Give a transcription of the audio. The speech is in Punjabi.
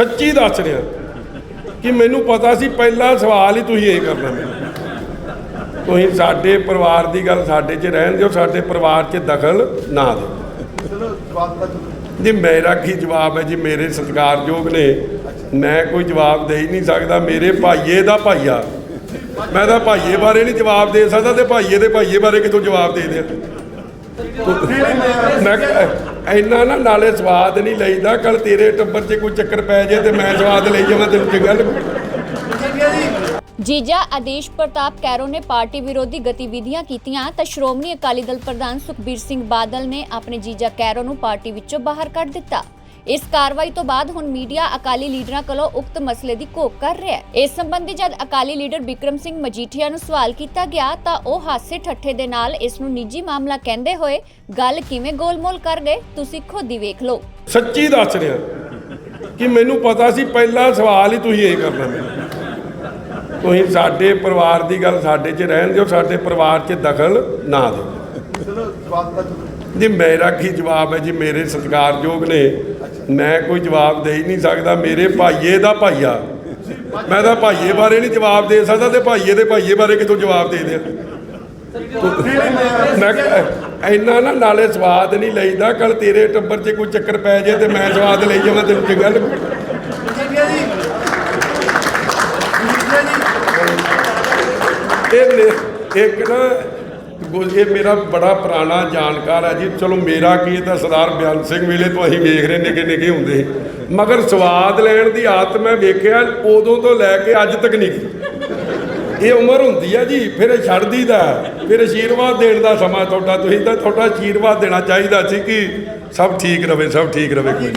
ਸੱਚੀ ਦੱਸ ਰਿਹਾ ਕਿ ਮੈਨੂੰ ਪਤਾ ਸੀ ਪਹਿਲਾ ਸਵਾਲ ਹੀ ਤੁਸੀਂ ਇਹ ਕਰਨਾ ਮੈਨੂੰ ਤੁਸੀਂ ਸਾਡੇ ਪਰਿਵਾਰ ਦੀ ਗੱਲ ਸਾਡੇ 'ਚ ਰਹਿਣ ਦਿਓ ਸਾਡੇ ਪਰਿਵਾਰ 'ਚ ਦਖਲ ਨਾ ਦਿਓ। ਜੀ ਮੇਰਾ ਕੀ ਜਵਾਬ ਹੈ ਜੀ ਮੇਰੇ ਸਤਿਕਾਰਯੋਗ ਨੇ। ਮੈਂ ਕੋਈ ਜਵਾਬ ਦੇ ਹੀ ਨਹੀਂ ਸਕਦਾ ਮੇਰੇ ਭਾਈਏ ਦਾ ਭਾਈਆ। ਮੈਂ ਤਾਂ ਭਾਈਏ ਬਾਰੇ ਨਹੀਂ ਜਵਾਬ ਦੇ ਸਕਦਾ ਤੇ ਭਾਈਏ ਦੇ ਭਾਈਏ ਬਾਰੇ ਕਿਥੋਂ ਜਵਾਬ ਦੇ ਦਿਆਂ? ਮੈਂ ਕ- ਇੰਨਾ ਨਾ ਨਾਲੇ ਸਵਾਦ ਨਹੀਂ ਲਈਦਾ ਕੱਲ ਤੇਰੇ ਟੱਬਰ 'ਚ ਕੋਈ ਚੱਕਰ ਪੈ ਜੇ ਤੇ ਮੈਂ ਸਵਾਦ ਲਈ ਜਾਵਾਂ ਤੈਨੂੰ ਚੰਗਾ ਲੱਗੂ ਜੀਜਾ ਆਦੇਸ਼ ਪ੍ਰਤਾਪ ਕੈਰੋ ਨੇ ਪਾਰਟੀ ਵਿਰੋਧੀ ਗਤੀਵਿਧੀਆਂ ਕੀਤੀਆਂ ਤਾਂ ਸ਼੍ਰੋਮਣੀ ਅਕਾਲੀ ਦਲ ਪ੍ਰਧਾਨ ਸੁਖਬੀਰ ਸਿੰਘ ਬਾਦਲ ਨੇ ਆਪਣੇ ਜੀਜਾ ਕੈਰੋ ਨੂੰ ਪਾਰਟੀ ਵਿੱਚੋਂ ਬਾਹਰ ਕੱਢ ਦਿੱਤਾ। ਇਸ ਕਾਰਵਾਈ ਤੋਂ ਬਾਅਦ ਹੁਣ ਮੀਡੀਆ ਅਕਾਲੀ ਲੀਡਰਾਂ ਕੋਲੋਂ ਉਕਤ ਮਸਲੇ ਦੀ ਘੋਖ ਕਰ ਰਿਹਾ ਹੈ। ਇਸ ਸੰਬੰਧੀ ਜਦ ਅਕਾਲੀ ਲੀਡਰ ਬਿਕਰਮ ਸਿੰਘ ਮਜੀਠੀਆ ਨੂੰ ਸਵਾਲ ਕੀਤਾ ਗਿਆ ਤਾਂ ਉਹ ਹਾਸੇ ਠੱਠੇ ਦੇ ਨਾਲ ਇਸ ਨੂੰ ਨਿੱਜੀ ਮਾਮਲਾ ਕਹਿੰਦੇ ਹੋਏ ਗੱਲ ਕਿਵੇਂ ਗੋਲਮੋਲ ਕਰ ਗਏ ਤੁਸੀਂ ਖੁਦ ਹੀ ਵੇਖ ਲਓ। ਸੱਚੀ ਦੱਸ ਰਿਹਾ ਕਿ ਮੈਨੂੰ ਪਤਾ ਸੀ ਪਹਿਲਾ ਸਵਾਲ ਹੀ ਤੁਸੀਂ ਇਹ ਕਰਨਾ ਮੈਨੂੰ ਤੁਸੀਂ ਸਾਡੇ ਪਰਿਵਾਰ ਦੀ ਗੱਲ ਸਾਡੇ 'ਚ ਰਹਿਣ ਦਿਓ ਸਾਡੇ ਪਰਿਵਾਰ 'ਚ ਦਖਲ ਨਾ ਦਿਓ। ਜੀ, ਮੇਰਾ ਕੀ ਜਵਾਬ ਹੈ ਜੀ, ਮੇਰੇ ਸਤਿਕਾਰਯੋਗ ਨੇ। ਮੈਂ ਕੋਈ ਜਵਾਬ ਦੇ ਹੀ ਨਹੀਂ ਸਕਦਾ, ਮੇਰੇ ਭਾਈਏ ਦਾ ਭਾਈਆ। ਮੈਂ ਤਾਂ ਭਾਈਏ ਬਾਰੇ ਨਹੀਂ ਜਵਾਬ ਦੇ ਸਕਦਾ ਤੇ ਭਾਈਏ ਦੇ ਭਾਈਏ ਬਾਰੇ ਕਿਥੋਂ ਜਵਾਬ ਦੇ ਦਿਆਂ? ਮੈਂ ਇੰਨਾ ਨਾ ਨਾਲੇ ਸਵਾਦ ਨਹੀਂ ਲਈਦਾ ਕੱਲ ਤੇਰੇ ਟੱਬਰ 'ਚ ਕੋਈ ਚੱਕਰ ਪੈ ਜੇ ਤੇ ਮੈਂ ਸਵਾਦ ਲਈ ਜਾਵਾਂ ਤੈਨੂੰ ਚੰਗਾ ਲੱਗੂ ਇਹ ਇੱਕ ਨਾ ਗੁ- ਇਹ ਮੇਰਾ ਬੜਾ ਪੁਰਾਣਾ ਜਾਣਕਾਰ ਹੈ ਜੀ ਚਲੋ ਮੇਰਾ ਕੀ ਇਹ ਤਾਂ ਸਰਦਾਰ ਬਿਆਨ ਸਿੰਘ ਵੇਲੇ ਤੋਂ ਅਸੀਂ ਵੇਖ ਰਹੇ ਨਿੱਕੇ ਨਿੱਕੇ ਹੁੰਦੇ ਸੀ। ਮਗਰ ਸਵਾਦ ਲੈਣ ਦੀ ਆਦਤ ਮੈਂ ਵੇਖਿਆ, ਉਦੋਂ ਤੋਂ ਲੈ ਕੇ ਅੱਜ ਤੱਕ ਨਹੀਂ ਗਈ। ਇਹ ਉਮਰ ਹੁੰਦੀ ਆ ਜੀ, ਫਿਰ ਇਹ ਛੱਡਦੀ ਦੀਦਾ ਫਿਰ ਆਸ਼ੀਰਵਾਦ ਦੇਣ ਦਾ ਸਮਾਂ ਤੁਹਾਡਾ, ਤੁਸੀਂ ਤਾਂ ਤੁਹਾਡਾ ਆਸ਼ੀਰਵਾਦ ਦੇਣਾ ਚਾਹੀਦਾ ਸੀ ਕਿ ਸਭ ਠੀਕ ਰਵੇ, ਸਭ ਠੀਕ ਰਵੇ ਕੋਈ